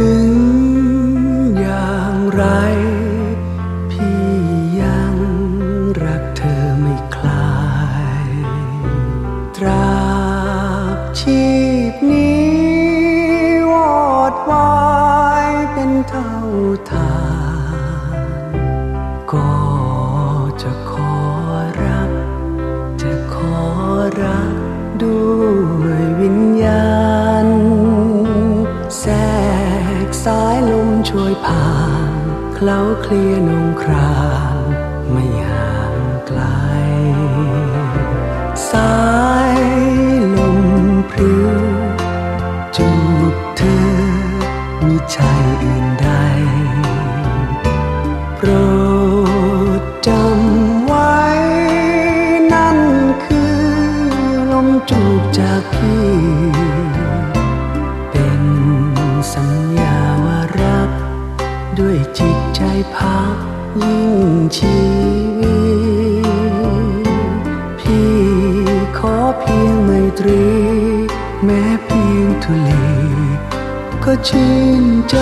ถึงอย่างไร พี่ยังรักเธอไม่คลาย ตราบชีพนี้วอดวายเป็นเท่าทาน ก็จะขอรัก จะขอรักด้วย เคล้าเคลียนงครานไม่ห่างไกล สายลมพริ้วจูบเธอมิใช่อื่นใด โปรดจำไว้ นั่นคือลมจูบจากพี่ พักยิ่งชีวิต พี่ขอเพียงไมตรี แม้เพียงทุลีก็ชื่นใจ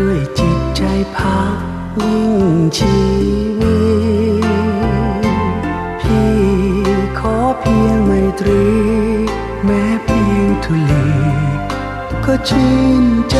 ด้วยจิตใจพักยิ่งชีวิตพี่ขอเพียงไมตรี แม้เพียงทุลีก็ชื่นใจ